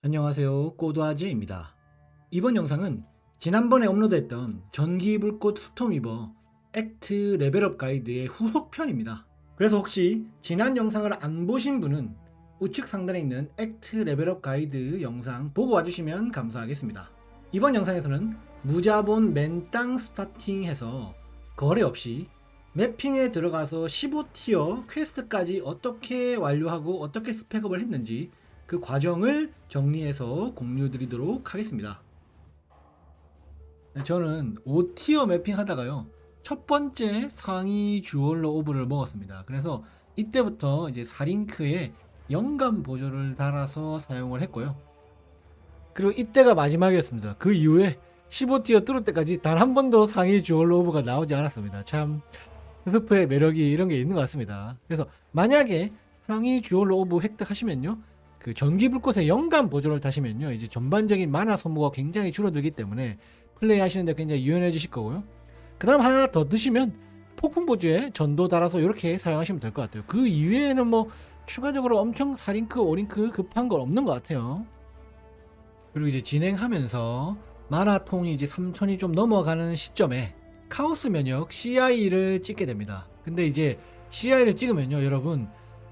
안녕하세요. 꼬드아제입니다. 이번 영상은 지난번에 업로드했던 전기불꽃 스톰이버 액트 레벨업 가이드의 후속편입니다. 그래서 혹시 지난 영상을 안 보신 분은 우측 상단에 있는 액트 레벨업 가이드 영상 보고 와주시면 감사하겠습니다. 이번 영상에서는 무자본 맨땅 스타팅해서 거래 없이 맵핑에 들어가서 15티어 퀘스트까지 어떻게 완료하고 어떻게 스펙업을 했는지 그 과정을 정리해서 공유 드리도록 하겠습니다. 네, 저는 5티어 매핑 하다가요. 첫 번째 상위 주얼로 오브를 먹었습니다. 그래서 이때부터 이제 4링크에 영감 보조를 달아서 사용을 했고요. 그리고 이때가 마지막이었습니다. 그 이후에 15티어 뚫을 때까지 단 한 번도 상위 주얼로 오브가 나오지 않았습니다. 참 스프의 매력이 이런 게 있는 것 같습니다. 그래서 만약에 상위 주얼로 오브 획득하시면요. 그 전기 불꽃의 영감 보조를 다시면요. 이제 전반적인 만화 소모가 굉장히 줄어들기 때문에 플레이 하시는데 굉장히 유연해지실 거고요. 그 다음 하나 더 드시면 폭풍 보조에 전도 달아서 이렇게 사용하시면 될 것 같아요. 그 이외에는 뭐 추가적으로 엄청 4링크, 5링크 급한 건 없는 것 같아요. 그리고 이제 진행하면서 만화통이 이제 3000이 좀 넘어가는 시점에 카오스 면역 CI를 찍게 됩니다. 근데 이제 CI를 찍으면요, 여러분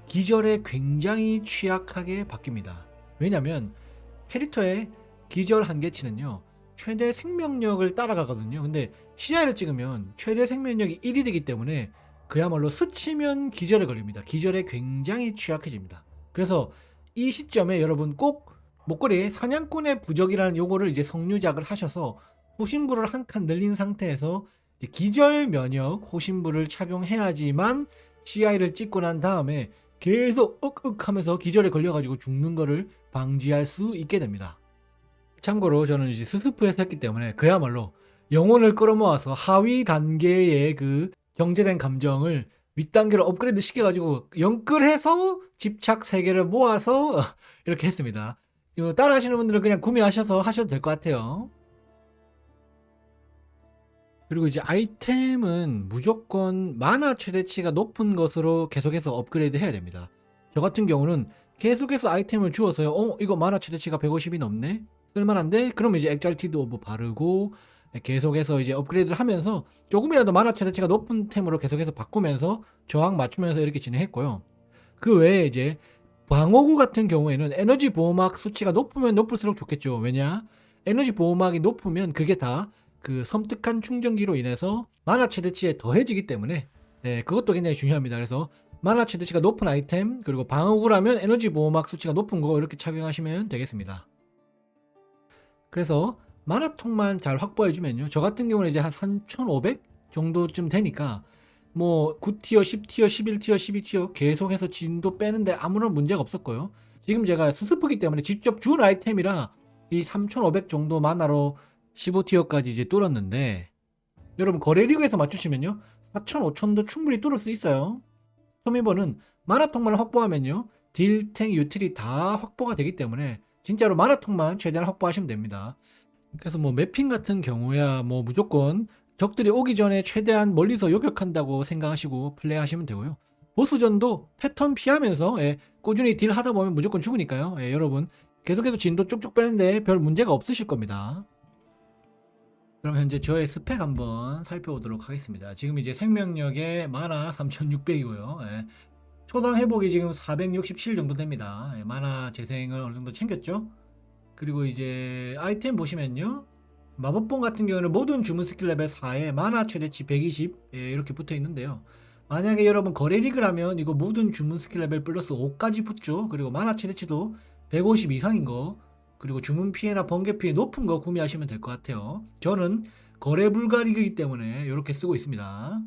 기절에 굉장히 취약하게 바뀝니다. 왜냐면 캐릭터의 기절 한계치는요, 최대 생명력을 따라가거든요. 근데 CI를 찍으면 최대 생명력이 1이 되기 때문에 그야말로 스치면 기절에 걸립니다. 기절에 굉장히 취약해집니다. 그래서 이 시점에 여러분 꼭 목걸이에 사냥꾼의 부적이라는 요거를 이제 성유작을 하셔서 호신부를 한 칸 늘린 상태에서 기절 면역 호신부를 착용해야지만 CI를 찍고 난 다음에 계속 윽윽 하면서 기절에 걸려가지고 죽는 거를 방지할 수 있게 됩니다. 참고로 저는 이제 스스프에서 했기 때문에 그야말로 영혼을 끌어모아서 하위 단계의 그 정제된 감정을 윗단계로 업그레이드 시켜가지고 영끌해서 집착 세개를 모아서 이렇게 했습니다. 이거 따라 하시는 분들은 그냥 구매하셔서 하셔도 될 것 같아요. 그리고 이제 아이템은 무조건 만화 최대치가 높은 것으로 계속해서 업그레이드 해야 됩니다. 저 같은 경우는 계속해서 아이템을 주어서요. 어, 이거 만화 최대치가 150이 넘네? 쓸만한데? 그러면 이제 엑잘티드 오브 바르고 계속해서 이제 업그레이드를 하면서 조금이라도 만화 최대치가 높은 템으로 계속해서 바꾸면서 저항 맞추면서 이렇게 진행했고요. 그 외에 이제 방어구 같은 경우에는 에너지 보호막 수치가 높으면 높을수록 좋겠죠. 왜냐? 에너지 보호막이 높으면 그게 다 그 섬뜩한 충전기로 인해서 만화 최대치에 더해지기 때문에 예, 그것도 굉장히 중요합니다. 그래서 만화 최대치가 높은 아이템 그리고 방어구라면 에너지 보호막 수치가 높은 거 이렇게 착용하시면 되겠습니다. 그래서 만화통만 잘 확보해주면요. 저 같은 경우는 이제 한 3,500 정도쯤 되니까 뭐 9티어, 10티어, 11티어, 12티어 계속해서 진도 빼는데 아무런 문제가 없었고요. 지금 제가 스스프기 때문에 직접 준 아이템이라 이 3,500 정도 만화로 15티어까지 이제 뚫었는데 여러분 거래리그에서 맞추시면요. 4,000, 5,000도 충분히 뚫을 수 있어요. 스토미버는 만화통만 확보하면요. 딜, 탱, 유틸이 다 확보가 되기 때문에 진짜로 만화통만 최대한 확보하시면 됩니다. 그래서 뭐 매핑 같은 경우야 뭐 무조건 적들이 오기 전에 최대한 멀리서 요격한다고 생각하시고 플레이하시면 되고요. 보스전도 패턴 피하면서 예, 꾸준히 딜 하다 보면 무조건 죽으니까요. 예, 여러분 계속해서 진도 쭉쭉 빼는데 별 문제가 없으실 겁니다. 그럼 현재 저의 스펙 한번 살펴보도록 하겠습니다. 지금 이제 생명력의 만화 3600이고요. 예. 초당 회복이 지금 467 정도 됩니다. 예, 만화 재생을 어느 정도 챙겼죠? 그리고 이제 아이템 보시면요. 마법봉 같은 경우는 모든 주문 스킬 레벨 4에 만화 최대치 120 예, 이렇게 붙어 있는데요. 만약에 여러분 거래 리그라면 이거 모든 주문 스킬 레벨 플러스 5까지 붙죠. 그리고 만화 최대치도 150 이상인 거 그리고 주문 피해나 번개 피해 높은 거 구매하시면 될 것 같아요. 저는 거래 불가 리그이기 때문에 이렇게 쓰고 있습니다.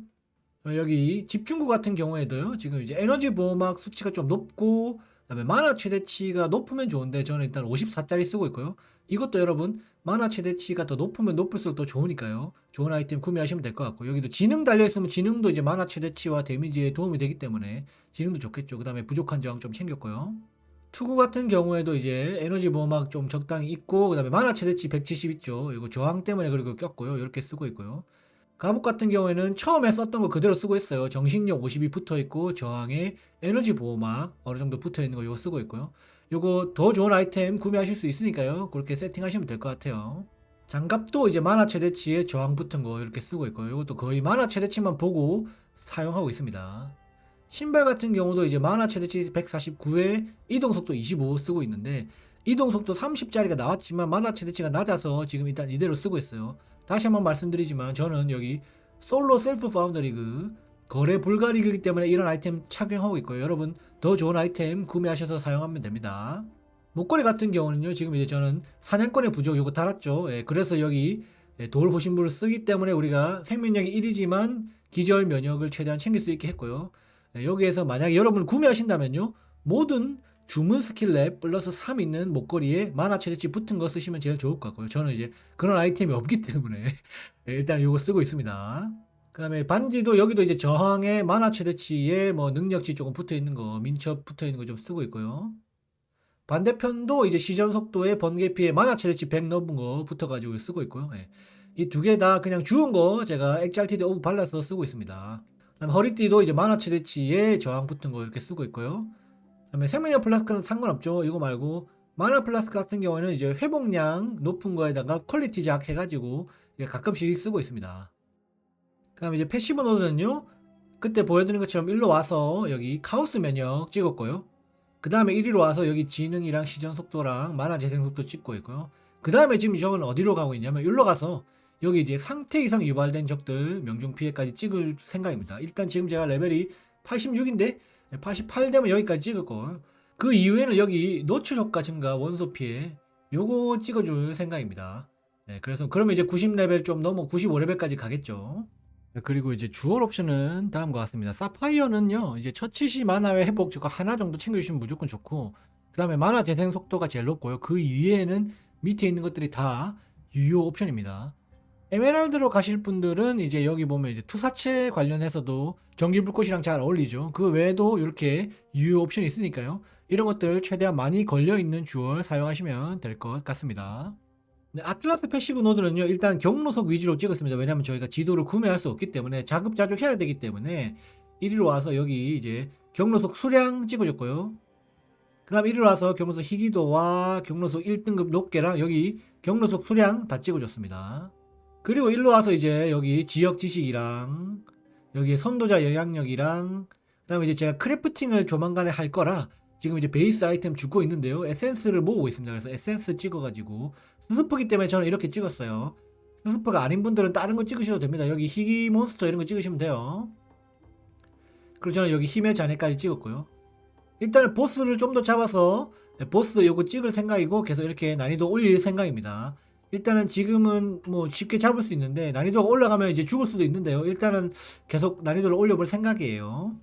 어, 여기 집중구 같은 경우에도요. 지금 이제 에너지 보호막 수치가 좀 높고 그다음에 만화 최대치가 높으면 좋은데 저는 일단 54짜리 쓰고 있고요. 이것도 여러분 만화 최대치가 더 높으면 높을수록 더 좋으니까요. 좋은 아이템 구매하시면 될 것 같고 여기도 지능 달려 있으면 지능도 이제 만화 최대치와 데미지에 도움이 되기 때문에 지능도 좋겠죠. 그다음에 부족한 저항 좀 챙겼고요. 투구 같은 경우에도 이제 에너지 보호막 좀 적당히 있고 그다음에 만화 최대치 170 있죠. 이거 저항 때문에 그리고 꼈고요. 이렇게 쓰고 있고요. 갑옷 같은 경우에는 처음에 썼던 거 그대로 쓰고 있어요. 정신력 50이 붙어 있고 저항에 에너지 보호막 어느 정도 붙어 있는 거 이거 쓰고 있고요. 요거 더 좋은 아이템 구매하실 수 있으니까요. 그렇게 세팅하시면 될 것 같아요. 장갑도 이제 만화 최대치에 저항 붙은 거 이렇게 쓰고 있고요. 이것도 거의 만화 최대치만 보고 사용하고 있습니다. 신발 같은 경우도 이제 만화 최대치 149에 이동 속도 25 쓰고 있는데 이동 속도 30짜리가 나왔지만 만화 최대치가 낮아서 지금 일단 이대로 쓰고 있어요. 다시 한번 말씀드리지만 저는 여기 솔로 셀프 파운더 리그 거래 불가 리그이기 때문에 이런 아이템 착용하고 있고요. 여러분 더 좋은 아이템 구매하셔서 사용하면 됩니다. 목걸이 같은 경우는요. 지금 이제 저는 사냥꾼의 부족 요거 달았죠. 예, 그래서 여기 예, 돌 호신부를 쓰기 때문에 우리가 생명력이 1이지만 기절 면역을 최대한 챙길 수 있게 했고요. 예, 여기에서 만약에 여러분 구매하신다면요. 모든 주문 스킬랩 플러스 3 있는 목걸이에 만화 최대치 붙은 거 쓰시면 제일 좋을 것 같고요. 저는 이제 그런 아이템이 없기 때문에 예, 일단 이거 쓰고 있습니다. 그 다음에 반지도 여기도 이제 저항에 만화 최대치에 뭐 능력치 조금 붙어 있는 거, 민첩 붙어 있는 거 좀 쓰고 있고요. 반대편도 이제 시전 속도에 번개 피해 만화 최대치 100 넘은 거 붙어가지고 쓰고 있고요. 이 두 개 다 그냥 주운 거 제가 엑잘티드 오브 발라서 쓰고 있습니다. 그다음에 허리띠도 이제 만화 최대치에 저항 붙은 거 이렇게 쓰고 있고요. 그다음에 생명력 플라스크는 상관없죠. 이거 말고 만화 플라스크 같은 경우에는 이제 회복량 높은 거에다가 퀄리티 작 해가지고 가끔씩 쓰고 있습니다. 그다음에 이제 패시브 노드는요. 그때 보여드린 것처럼 일로 와서 여기 카오스 면역 찍었고요. 그 다음에 1위로 와서 여기 지능이랑 시전 속도랑 만화 재생 속도 찍고 있고요. 그 다음에 지금 저건 어디로 가고 있냐면 일로 가서 여기 이제 상태 이상 유발된 적들 명중 피해까지 찍을 생각입니다. 일단 지금 제가 레벨이 86인데 88 되면 여기까지 찍을 거고요. 그 이후에는 여기 노출 효과 증가 원소 피해 요거 찍어줄 생각입니다. 네, 그래서 그러면 이제 90레벨 좀 넘어 95레벨까지 가겠죠. 네, 그리고 이제 주얼 옵션은 다음과 같습니다. 사파이어는요, 이제 첫70 만화의 회복 저거 하나 정도 챙겨주시면 무조건 좋고, 그 다음에 만화 재생 속도가 제일 높고요. 그 위에는 밑에 있는 것들이 다 유효 옵션입니다. 에메랄드로 가실 분들은 이제 여기 보면 이제 투사체 관련해서도 전기 불꽃이랑 잘 어울리죠. 그 외에도 이렇게 유효 옵션이 있으니까요. 이런 것들 최대한 많이 걸려 있는 주얼 사용하시면 될 것 같습니다. 네, 아틀라스 패시브 노드는요 일단 경로석 위주로 찍었습니다 왜냐면 저희가 지도를 구매할 수 없기 때문에 자급자족 해야 되기 때문에 1위로 와서 여기 이제 경로석 수량 찍어줬고요 그 다음 1위로 와서 경로석 희귀도와 경로석 1등급 높게랑 여기 경로석 수량 다 찍어줬습니다 그리고 1로 와서 이제 여기 지역 지식이랑 여기 선도자 영향력이랑 그 다음에 이제 제가 크래프팅을 조만간에 할 거라 지금 이제 베이스 아이템 주고 있는데요 에센스를 모으고 있습니다 그래서 에센스 찍어가지고 스스프기 때문에 저는 이렇게 찍었어요. 스스프가 아닌 분들은 다른 거 찍으셔도 됩니다. 여기 희귀 몬스터 이런 거 찍으시면 돼요. 그리고 저는 여기 힘의 잔해까지 찍었고요. 일단은 보스를 좀 더 잡아서 네, 보스 요거 찍을 생각이고 계속 이렇게 난이도 올릴 생각입니다. 일단은 지금은 뭐 쉽게 잡을 수 있는데 난이도가 올라가면 이제 죽을 수도 있는데요. 일단은 계속 난이도를 올려볼 생각이에요.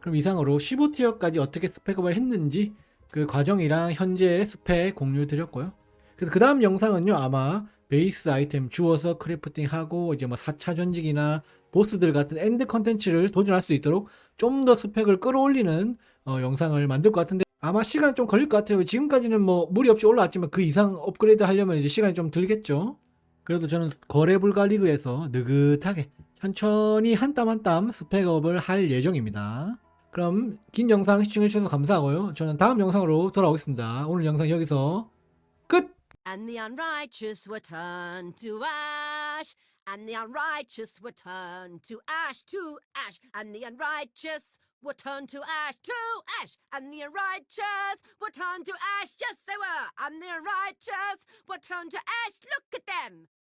그럼 이상으로 15티어까지 어떻게 스펙업을 했는지 그 과정이랑 현재 스펙 공유 드렸고요. 그래서 그 다음 영상은요 아마 베이스 아이템 주워서 크래프팅하고 이제 뭐 4차 전직이나 보스들 같은 엔드 컨텐츠를 도전할 수 있도록 좀 더 스펙을 끌어올리는 어, 영상을 만들 것 같은데 아마 시간 좀 걸릴 것 같아요 지금까지는 뭐 무리 없이 올라왔지만 그 이상 업그레이드 하려면 이제 시간이 좀 들겠죠 그래도 저는 거래 불가 리그에서 느긋하게 천천히 한 땀 한 땀 스펙업을 할 예정입니다 그럼 긴 영상 시청해주셔서 감사하고요 저는 다음 영상으로 돌아오겠습니다 오늘 영상 여기서 끝! And the unrighteous were turned to ash. And the unrighteous were turned to ash, to ash. And the unrighteous were turned to ash, to ash. And the righteous were turned to ash. Yes, they were. And the righteous were turned to ash. Look at them.